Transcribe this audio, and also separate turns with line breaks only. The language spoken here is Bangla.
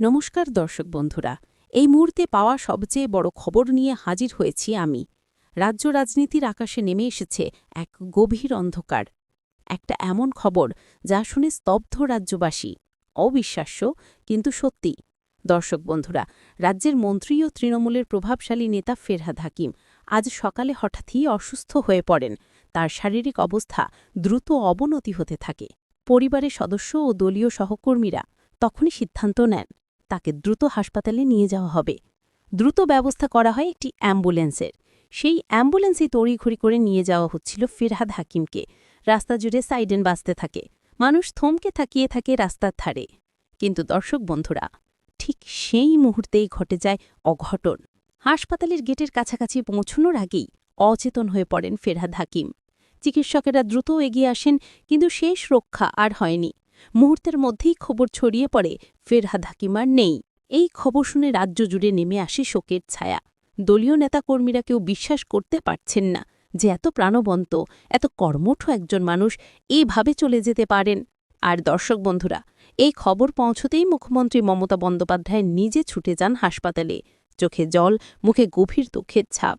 নমস্কার দর্শক বন্ধুরা, এই মুহূর্তে পাওয়া সবচেয়ে বড় খবর নিয়ে হাজির হয়েছি আমি। রাজ্য রাজনীতির আকাশে নেমে এসেছে এক গভীর অন্ধকার। একটা এমন খবর যা শুনে স্তব্ধ রাজ্যবাসী। অবিশ্বাস্য, কিন্তু সত্যি। দর্শক বন্ধুরা, রাজ্যের মন্ত্রী ও তৃণমূলের প্রভাবশালী নেতা ফেরহাদ হাকিম আজ সকালে হঠাৎই অসুস্থ হয়ে পড়েন। তার শারীরিক অবস্থা দ্রুত অবনতি হতে থাকে। পরিবারের সদস্য ও দলীয় সহকর্মীরা তখনই সিদ্ধান্ত নেন তাকে দ্রুত হাসপাতালে নিয়ে যাওয়া হবে। দ্রুত ব্যবস্থা করা হয় একটি অ্যাম্বুলেন্সের। সেই অ্যাম্বুলেন্সে তড়িঘড়ি করে নিয়ে যাওয়া হচ্ছিল ফিরহাদ হাকিমকে। রাস্তা জুড়ে সাইডেন বাঁচতে থাকে। মানুষ থমকে থাকিয়ে থাকে রাস্তার ধারে। কিন্তু দর্শক বন্ধুরা, ঠিক সেই মুহূর্তেই ঘটে যায় অঘটন। হাসপাতালের গেটের কাছাকাছি পৌঁছনোর আগেই অচেতন হয়ে পড়েন ফেরহাদ হাকিম। চিকিৎসকেরা দ্রুত এগিয়ে আসেন, কিন্তু শেষ রক্ষা আর হয়নি। মুহূর্তের মধ্যেই খবর ছড়িয়ে পড়ে ফেরহাদ হাকিম আর নেই। এই খবর শুনে রাজ্য জুড়ে নেমে আসে শোকের ছায়া। দলীয় নেতাকর্মীরা কেউ বিশ্বাস করতে পারছেন না যে এত প্রাণবন্ত, এত কর্মঠ একজন মানুষ এইভাবে চলে যেতে পারেন। আর দর্শক বন্ধুরা, এই খবর পৌঁছতেই মুখ্যমন্ত্রী মমতা বন্দ্যোপাধ্যায় নিজে ছুটে যান হাসপাতালে। চোখে জল, মুখে গভীর দুঃখের ছাপ।